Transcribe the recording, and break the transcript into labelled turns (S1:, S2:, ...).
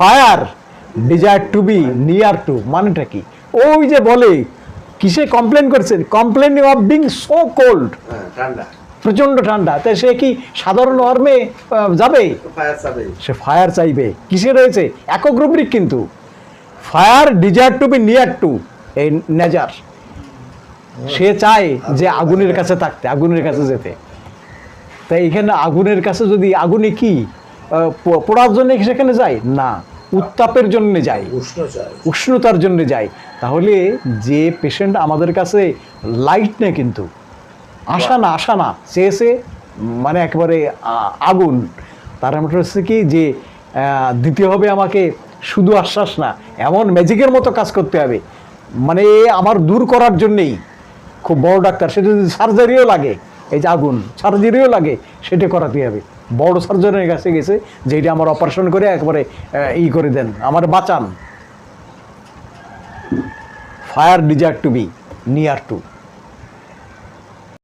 S1: Fire desire to be near to মানেটা কি? ওই যে বলে কিসে কমপ্লেন করছেন complain of being so cold
S2: ঠান্ডা।
S1: প্রচণ্ড ঠান্ডা। তাই সে কি সাধারণ ওয়ার্মে যাবে? সে ফায়ার চাইবে। কিসে রয়েছে? একক রুব্রিক কিন্তু। Fire desire to be near to এই নেজার সে চায় যে আগুনের কাছে থাকতে আগুনের কাছে যেতে। তাই এখানে আগুনের কাছে যদি আগুনে কি? পোড়ার জন্য সেখানে যায়? না। উত্তাপের জন্য যায়। উষ্ণতার জন্য যায়। তাহলে যে পেশেন্ট আমাদের কাছে লাইট নেই কিন্তু। আশা না আশা না। চেয়েছে মানে একেবারে আগুন। তার মানে হচ্ছে কি যে দিতে হবে আমাকে শুধু আশ্বাস না এমন ম্যাজিকের মতো কাজ করতে হবে। মানে আমার দূর করার জন্যেই। খুব বড় ডাক্তার সেটা যদি সার্জারিও লাগে এই যে আগুন সার্জারিও লাগে সেটা করাতে হবে। বড় সার্জনের কাছে গেছে যে এটা আমার অপারেশন করে একবারে ই করে দেন। আমার বাঁচান। Fire desire to be near to